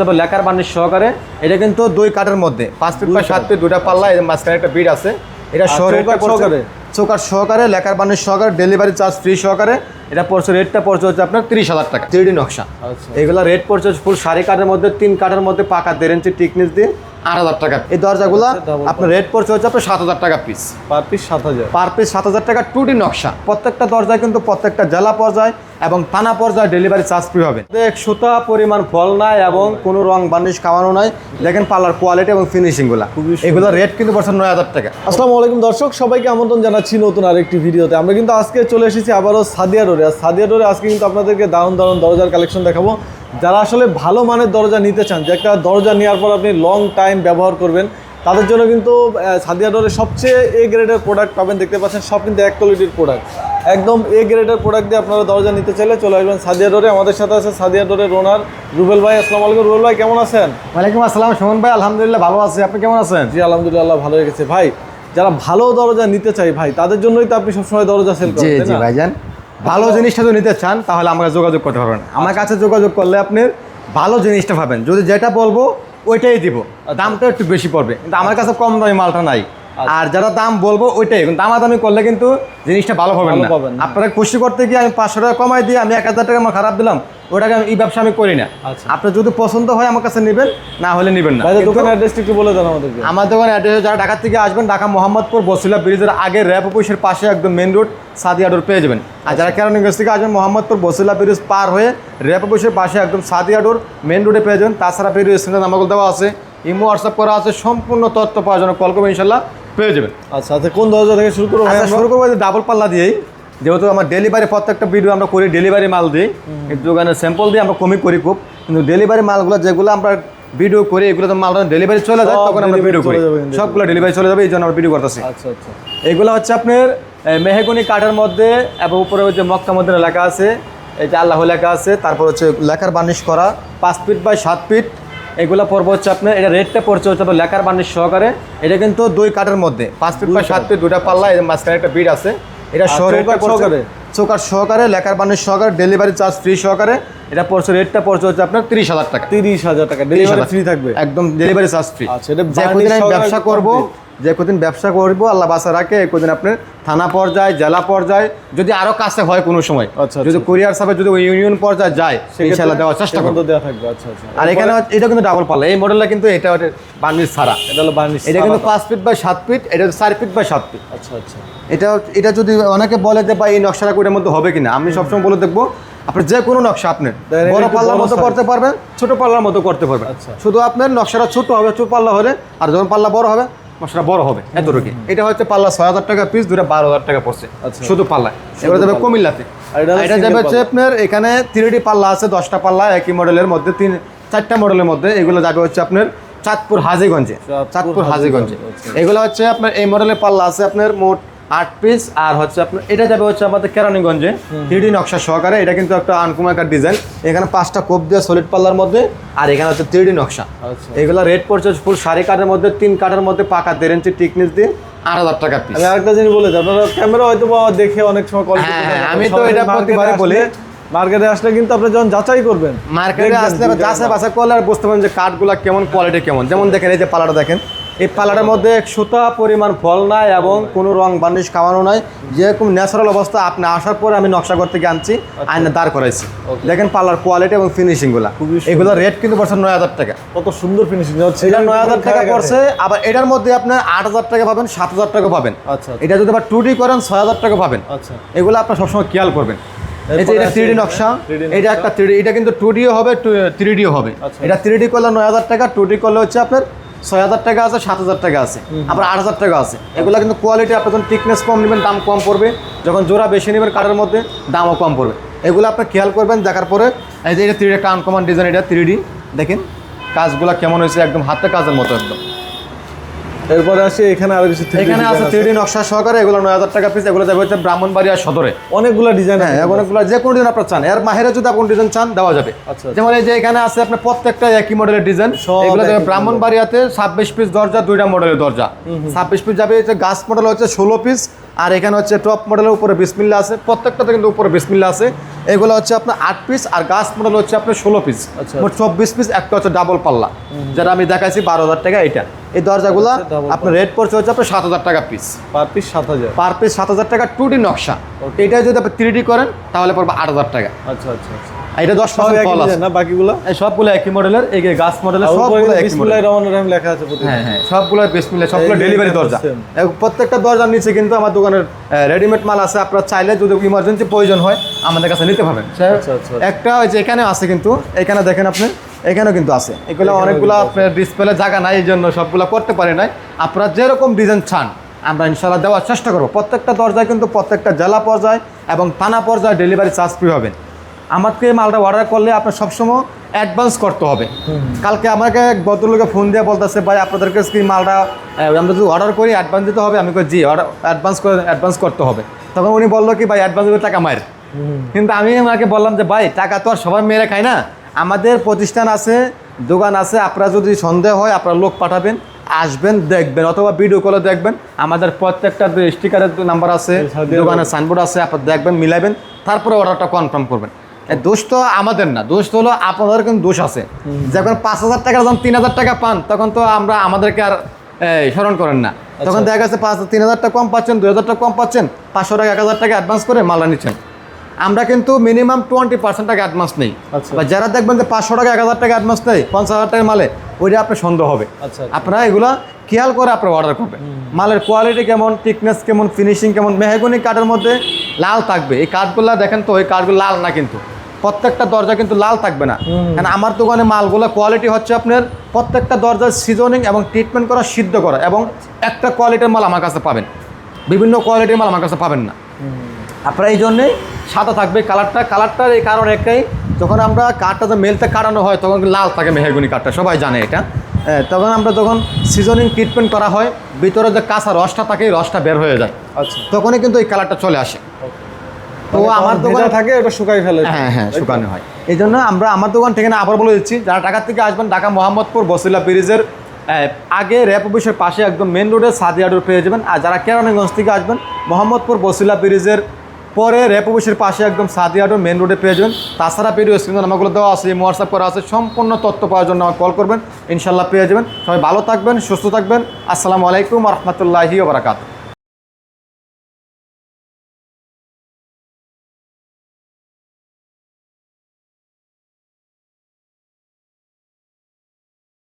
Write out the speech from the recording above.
তবে লেখার বার্নিশ সহকারে এটা কিন্তু দুই কাঠের মধ্যে পাঁচ ফিট বা সাত ফিট দুটা পাল্লা এর মাঝখানে একটা বিট আছে। এটা সহকারে? চোকার সহকারে। লেখার বার্নিশ সহকারে ডেলিভারি চার্জ ফ্রি সহকারে। এটা পড়ছে রেটটা পড়ছে হচ্ছে আপনার তিরিশ হাজার টাকা। থ্রি নকশা। এগুলো এগুলা রেট পড়ছে ফুল সাড়ে কাঠের মধ্যে তিন কাঠের মধ্যে পাকা দেড় ইঞ্চি টিকনিস দিয়ে। আট হাজার টাকা এই দরজাগুলা আপনার রেট পড়ছে হচ্ছে আপনার সাত হাজার টাকা পিস পার পিস সাত হাজার। পার পিস সাত হাজার টাকা টু ডি নকশা। প্রত্যেকটা দরজায় কিন্তু প্রত্যেকটা জেলা পর্যায়ে এবং থানা পর্যায়ে ডেলিভারি চার্জ ফ্রি হবে। দেখ সুতা পরিমাণ ফল নাই এবং কোনো রং বার্নিশ খাওয়ানো নাই। দেখেন পার্লার কোয়ালিটি এবং ফিনিশিংগুলা। খুবই এগুলো রেট কিন্তু পড়ছে নয় হাজার টাকা। আসসালামু আলাইকুম দর্শক সবাইকে আমন্ত্রণ জানাচ্ছি নতুন আরেকটি ভিডিওতে। আমরা কিন্তু আজকে চলে এসেছি আবারও সাদিয়া রোডে। আর সাদিয়া রোডে আজকে কিন্তু আপনাদেরকে দারুণ দারুণ দরজার কালেকশন দেখাবো। যারা আসলে ভালো মানের দরজা নিতে চান যে একটা দরজা নেওয়ার পর আপনি লং টাইম ব্যবহার করবেন তাদের জন্য কিন্তু সাদিয়া ডোরে সবচেয়ে এ গ্রেডের প্রোডাক্ট পাবেন দেখতে পাচ্ছেন সব কিন্তু এক কোয়ালিটির প্রোডাক্ট একদম এ গ্রেডের প্রোডাক্ট দিয়ে আপনারা দরজা নিতে চাইলে চলে আসবেন সাদিয়া ডোরে। আমাদের সাথে আছে সাদিয়া ডোরের ওনার রুবেল ভাই আসসালামু আলাইকুম। রুবেল ভাই কেমন আছেন? ওয়ালাইকুম আসসালাম সুমন ভাই আলহামদুলিল্লাহ ভালো আছি। আপনি কেমন আছেন? জি আলহামদুলিল্লাহ ভালো হয়ে গেছে ভাই যারা ভালো দরজা নিতে চাই ভাই তাদের জন্যই তো আপনি সবসময় দরজা সেল করেন জি ভাইজান। ভালো জিনিসটা যদি নিতে চান তাহলে আমাকে যোগাযোগ করতে পারবেন। আমার কাছে যোগাযোগ করলে আপনি ভালো জিনিসটা পাবেন। যদি যেটা বলব ওইটাই দিব। দামটা একটু বেশি পড়বে। কিন্তু আমার কাছে কম দামি মালটা নাই। আর যারা দাম বলব ওইটাই। কিন্তু দামাদামি করলে কিন্তু জিনিসটা ভালো পাবেন না। আপনারা খুশি করতে গিয়ে আমি পাঁচশো টাকা কমাই দিয়ে আমি এক হাজার টাকা আমার খারাপ দিলাম ওটাকে আমি এই ব্যবসা আমি করি না। আচ্ছা। আপনার যদি পছন্দ হয় আমার কাছে নেবেন না হলে নেবেন না। ভাইদের কিন্তু- দোকান অ্যাড্রেসটা একটু বলে দেন আমাদেরকে। আমার দোকানে অ্যাড্রেস যারা ঢাকা থেকে আসবেন ঢাকা মোহাম্মদপুর বসিলা ব্রিজের আগে র্যাপ অফিসের পাশে একদম মেন রোড সাদিয়া রোড পেয়ে যাবেন। আর যারা কেরানীগঞ্জ থেকে আসবেন মোহাম্মদপুর বসিলা ব্রিজ পার হয়ে র্যাপ অফিসের পাশে একদম সাদিয়া রোড মেন রোডে পেয়ে যাবেন। তাছাড়া পেয়ে স্ক্রিনে নাম্বার দেওয়া আছে। ইমো হোয়াটসঅ্যাপ করা আছে সম্পূর্ণ তথ্য পাওয়ার জন্য কল করবেন ইনশাল্লাহ পেয়ে যাবেন। আচ্ছা আচ্ছা কোন দরজা থেকে শুরু করব আচ্ছা? শুরু করব ডাবল পাল্লা দিয়েই। যেহেতু আমার ডেলিভারি প্রত্যেকটা ভিডিও আমরা করি ডেলিভারি মাল দিই। দোকানে স্যাম্পল দিয়ে আমরা কমই করি খুব। কিন্তু ডেলিভারি মালগুলো যেগুলো আমরা ভিডিও করি এগুলো তো মাল ডেলিভারি চলে যায় তখন আমরা ভিডিও করি। সবগুলো ডেলিভারি চলে যাবে এই জন্য আমরা ভিডিও করতেছি। আচ্ছা আচ্ছা। এগুলো হচ্ছে আপনার মেহগনি কাঠের মধ্যে এবং উপরে হচ্ছে মক্কা মধ্যে লেখা আছে এই যে আল্লাহ লেখা আছে তারপর হচ্ছে লেখার বার্নিশ করা পাঁচ ফিট বাই সাত ফিট। এগুলো পড়বে হচ্ছে আপনার এটা রেটটা পড়ছে হচ্ছে আপনার লেখার বার্নিশ সহকারে এটা কিন্তু দুই কাঠের মধ্যে পাঁচ ফিট বাই সাত ফিট দুটা পাল্লা এর মাঝখানে একটা বিট আছে এটা সহকারে? চৌকার সহকারে লেখার বার্নিশ সহকারে ডেলিভারি চার্জ ফ্রি সহকারে এটা পড়ছে রেটটা পড়ছে হচ্ছে আপনার তিরিশ হাজার টাকা। তিরিশ হাজার টাকা ডেলিভারি ফ্রি থাকবে। একদম ডেলিভারি চার্জ ফ্রি আচ্ছা, এটা যে ব্যবসা করব। যে কদিন ব্যবসা করব আল্লাহ বাসা রাখে কদিন আপনার থানা পর্যায়ে জেলা পর্যায়ে যদি আরও কাছে হয় কোনো সময় আচ্ছা, যদি কুরিয়ার সার্ভিস যদি ওই ইউনিয়ন পর্যায়ে যায় ইনশাআল্লাহ দেওয়ার চেষ্টা করব। দেওয়া থাকবে আচ্ছা আচ্ছা। আর এখানে এটা কিন্তু ডাবল পাল্লা এই মডেলটা কিন্তু এটা বার্নিশ ছাড়া। এটা হলো বার্নিশ এটা কিন্তু পাঁচ ফিট বাই সাত ফিট এটা চার ফিট বাই সাত ফিট আচ্ছা আচ্ছা। এটা এটা যদি অনেকে বলে যে বা এই নকশাটা কোটার মধ্যে হবে কিনা? আমি সবসময় বলে দেখব আপনার যে কোনো নকশা আপনার বড় পাল্লার মতো করতে পারবেন ছোট পাল্লার মতো করতে পারবেন। আচ্ছা। শুধু আপনার নকশাটা ছোট হবে ছোট পাল্লা হলে আর যখন পাল্লা বড় হবে নকশাটা বড় হবে এত এতটুকু এটা হচ্ছে পাল্লা ছয় হাজার টাকা পিস দুটা বারো হাজার টাকা পড়ছে আচ্ছা। শুধু পাল্লা এবার যাবে কুমিল্লাতে। আর এটা যাবে হচ্ছে আপনার এখানে তিনটি পাল্লা আছে দশটা পাল্লা একই মডেলের মধ্যে তিন চারটা মডেলের মধ্যে। এগুলো যাবে হচ্ছে আপনার চাঁদপুর হাজিগঞ্জে। চাঁদপুর হাজীগঞ্জে, আচ্ছা। এগুলো হচ্ছে আপনার এই মডেলের পাল্লা আছে আপনার মোট আট পিস আর হচ্ছে আপনার এটা যাবে হচ্ছে আমাদের কেরানীগঞ্জে। থ্রি নকশা সহকারে এটা কিন্তু একটা আনকুমাকার ডিজাইন এখানে পাঁচটা কোপ দিয়ে সলিড পাল্লার মধ্যে আর এখানে হচ্ছে থ্রি নকশা। এগুলো রেট পড়ছে ফুল সাড়ে কাঠের মধ্যে তিন কাঠের মধ্যে পাকা দেড় ইঞ্চি টিকনিস দিয়ে আট হাজার টাকা পিস আমি আরেকটা জিনিস বলে দিই আপনারা ক্যামেরা হয়তো দেখে অনেক সময় কল হ্যাঁ, হ্যাঁ, আমি তো এটা প্রতিবারই বলি। মার্কেটে আসলে কিন্তু আপনি যখন যাচাই করবেন মার্কেটে আসলে যাচাই বাছাই করলে আর বুঝতে পারেন যে কাঠগুলো কেমন কোয়ালিটি কেমন। যেমন দেখেন এই যে পালাটা দেখেন। এই পালাটার মধ্যে সুতা পরিমাণ ফল নাই এবং কোনো রং বার্নিশ খাওয়ানো নাই। যেরকম ন্যাচারাল অবস্থা আপনি আসার পরে আমি নকশা করতে গিয়ে আনছি আইনে দাঁড় করাইছি. দেখেন পালার কোয়ালিটি এবং ফিনিশিংগুলা। এগুলো রেট কিন্তু পড়ছে নয় হাজার টাকা। কত সুন্দর ফিনিশিং হচ্ছে এটা নয় হাজার টাকা পড়ছে আবার এটার মধ্যে আপনার আট হাজার টাকা পাবেন সাত হাজার টাকা পাবেন। আচ্ছা এটা যদি আবার টু ডি করেন ছয় হাজার টাকা পাবেন। আচ্ছা। এগুলো আপনার সবসময় খেয়াল করবেন। এটা থ্রি নকশা এটা একটা থ্রি এটা কিন্তু টু ডিও হবে থ্রি ডিও হবে। আচ্ছা। এটা থ্রি ডি করলে নয় হাজার টাকা টু ডি করলে হচ্ছে আপনার ছয় হাজার টাকা আছে সাত হাজার টাকা আছে আবার আট হাজার টাকা আছে। এগুলো কিন্তু কোয়ালিটি আপনি যখন টিকনেস কম নেবেন দাম কম পড়বে। যখন জোড়া বেশি নেবেন কাঠের মধ্যে দামও কম পড়বে। এগুলো আপনি খেয়াল করবেন দেখার পরে এই যে এটা থ্রি একটা আনকমন ডিজাইন এটা থ্রি ডি দেখেন কাজগুলো কেমন হয়েছে একদম হাতটা কাজের মতো একদম। এরপরে আসি এখানে আরও কিছু এখানে আছে design থ্রি নকশা সহকারে এগুলো নয় হাজার টাকা পিস এগুলো যাবে হচ্ছে ব্রাহ্মণবাড়িয়া সদরে। অনেকগুলো ডিজাইন হ্যাঁ অনেকগুলো যে কোনো ডিজাইন আপনার চান। এর মাহেরে যদি আপনি ডিজাইন চান দেওয়া যাবে। আচ্ছা। যেমন এই যে এখানে আছে আপনার প্রত্যেকটা একই মডেলের ডিজাইন এগুলো যাবে ব্রাহ্মণবাড়িয়াতে ছাব্বিশ পিস দরজা দুইটা মডেলের দরজা। ছাব্বিশ পিস যাবে হচ্ছে গাছ মডেল হচ্ছে ষোলো পিস আর এখানে হচ্ছে টপ মডেলের উপরে বিসমিল্লা আছে। প্রত্যেকটাতে কিন্তু উপরে বিসমিল্লা আছে। এগুলো হচ্ছে আপনার আট পিস আর গাছ মডেল হচ্ছে আপনার ষোলো পিস আচ্ছা, মোট চব্বিশ পিস একটা হচ্ছে ডাবল পাল্লা। যেটা আমি দেখাইছি বারো হাজার টাকা এটা। এই দরজাগুলো আচ্ছা, আপনার রেট পড়ছে হচ্ছে আপনার সাত হাজার টাকা পিস পার পিস সাত হাজার। পার পিস সাত হাজার টাকা টু ডি নকশা। এটা যদি আপনি থ্রি করেন তাহলে পড়বে আট হাজার টাকা। আচ্ছা আচ্ছা আচ্ছা। এটা দশ সব পার্সেন্ট একই ফল আছে। না? বাকিগুলো? এই সবগুলো একই মডেলের এই যে গাছ মডেলের সবগুলো একই বিসমিল্লাহির মডেল রহমানির রহিম লেখা আছে প্রতিটা। হ্যাঁ হ্যাঁ সবগুলো বিসমিল্লাহ সবগুলো ডেলিভারি দরজা। প্রত্যেকটা দরজার নিচে কিন্তু আমার দোকানের রেডিমেড মাল আছে। আপনারা চাইলে যদি ইমার্জেন্সি প্রয়োজন হয় আমাদের কাছে নিতে পারবেন। আচ্ছা, আচ্ছা। একটা ওই যে এখানে আছে কিন্তু এখানে দেখেন আপনি এখানেও কিন্তু আছে। এগুলো অনেকগুলো আপনার ডিসপ্লে জায়গা নাই এই জন্য সবগুলো করতে পারি নাই। আপনারা যেরকম ডিজাইন চান আমরা ইনশাল্লাহ দেওয়ার চেষ্টা করব। প্রত্যেকটা দরজায় কিন্তু প্রত্যেকটা জেলা পর্যায়ে এবং থানা পর্যায়ে ডেলিভারি চার্জ ফ্রি হবেন আমাকে মালটা অর্ডার করলে আপনার সবসময় অ্যাডভান্স করতে হবে। কালকে আমাকে ভদ্রলোকে ফোন দিয়ে বলতেছে ভাই আপনাদের কাছে কি মালটা আমরা যদি অর্ডার করি অ্যাডভান্স দিতে হবে। আমি জি অর্ডার অ্যাডভান্স করে অ্যাডভান্স করতে হবে। তখন উনি বলল কি ভাই অ্যাডভান্স টাকা মায়ের কিন্তু আমি ওনাকে বললাম যে ভাই টাকা তো আর সবাই মেরে খায় না। আমাদের প্রতিষ্ঠান আছে দোকান আছে আপনারা যদি সন্দেহ হয় আপনারা লোক পাঠাবেন আসবেন দেখবেন অথবা ভিডিও কলে দেখবেন। আমাদের প্রত্যেকটা স্টিকারের নাম্বার আছে দোকানের সাইনবোর্ড আছে আপনারা দেখবেন মিলাবেন তারপরে অর্ডারটা কনফার্ম করবেন। দোষ তো আমাদের না। দোষ তো হলো আপনাদের কিন্তু দোষ আছে। যখন পাঁচ হাজার টাকা যখন তিন হাজার টাকা পান তখন তো আমরা আমাদেরকে আর স্মরণ করেন না। তখন দেখা গেছে পাঁচ তিন হাজার টাকা কম পাচ্ছেন দুই হাজার টাকা কম পাচ্ছেন পাঁচশো টাকা এক হাজার টাকা অ্যাডভান্স করে মালটা নিচ্ছেন। আমরা কিন্তু মিনিমাম টোয়েন্টি পার্সেন্ট টাকা অ্যাডভান্স নেই। আচ্ছা। বা যারা দেখবেন যে পাঁচশো টাকা এক হাজার টাকা অ্যাডভান্স নেই পঞ্চাশ হাজার টাকা মালে ওইটা আপনার সন্দেহ হবে। আচ্ছা আপনারা এগুলো খেয়াল করে আপনারা অর্ডার করবেন। মালের কোয়ালিটি কেমন থিকনেস কেমন ফিনিশিং কেমন মেহগুনি কাঠের মধ্যে লাল থাকবে। এই কাঠগুলো দেখেন তো ওই কাঠগুলো লাল না কিন্তু। প্রত্যেকটা দরজা কিন্তু লাল থাকবে না। কারণ আমার দোকানে মালগুলো কোয়ালিটি হচ্ছে আপনার প্রত্যেকটা দরজার সিজনিং এবং ট্রিটমেন্ট করা সিদ্ধ করা এবং একটা কোয়ালিটির মাল আমার কাছে পাবেন। বিভিন্ন কোয়ালিটির মাল আমার কাছে পাবেন না। আপনারা এই জন্যেই সাদা থাকবে কালারটা কালারটার এই কারণ একটাই যখন আমরা কাঠটা মেলতে কাটানো হয় তখন লাল থাকে মেহেগুনি কাঠটা সবাই জানে এটা। তখন আমরা যখন সিজনিং ট্রিটমেন্ট করা হয় ভিতরে যে কাঁচা রসটা থাকে এই রসটা বের হয়ে যায়। আচ্ছা। তখনই কিন্তু এই কালারটা চলে আসে। তো মানে আমার দোকানে থাকে ওটা শুকাই ফেলে। হ্যাঁ হ্যাঁ শুকানো হয়। এই জন্য আমরা আমার দোকান ঠিকানা আবার বলে দিচ্ছি যারা ঢাকা থেকে আসবেন ঢাকা মোহাম্মদপুর বসিলা ব্রিজের আগে র্যাপ অফিসের পাশে একদম মেন রোডে সাদিয়া রোড পেয়ে যাবেন। আর যারা কেরানীগঞ্জ থেকে আসবেন মোহাম্মদপুর বসিলা ব্রিজের পরে র্যাপ অফিসের পাশে একদম সাদিয়া রোড মেন রোডে পেয়ে যাবেন। তাছাড়া ভিডিও স্ক্রিনে নাম্বারগুলো দেওয়া আছে হোয়াটসঅ্যাপ করা আছে সম্পূর্ণ তথ্য পাওয়ার জন্য আমাকে কল করবেন। ইনশাল্লাহ পেয়ে যাবেন। সবাই ভালো থাকবেন সুস্থ থাকবেন। আসসালামু আলাইকুম রহমতুল্লাহি বারাকাতু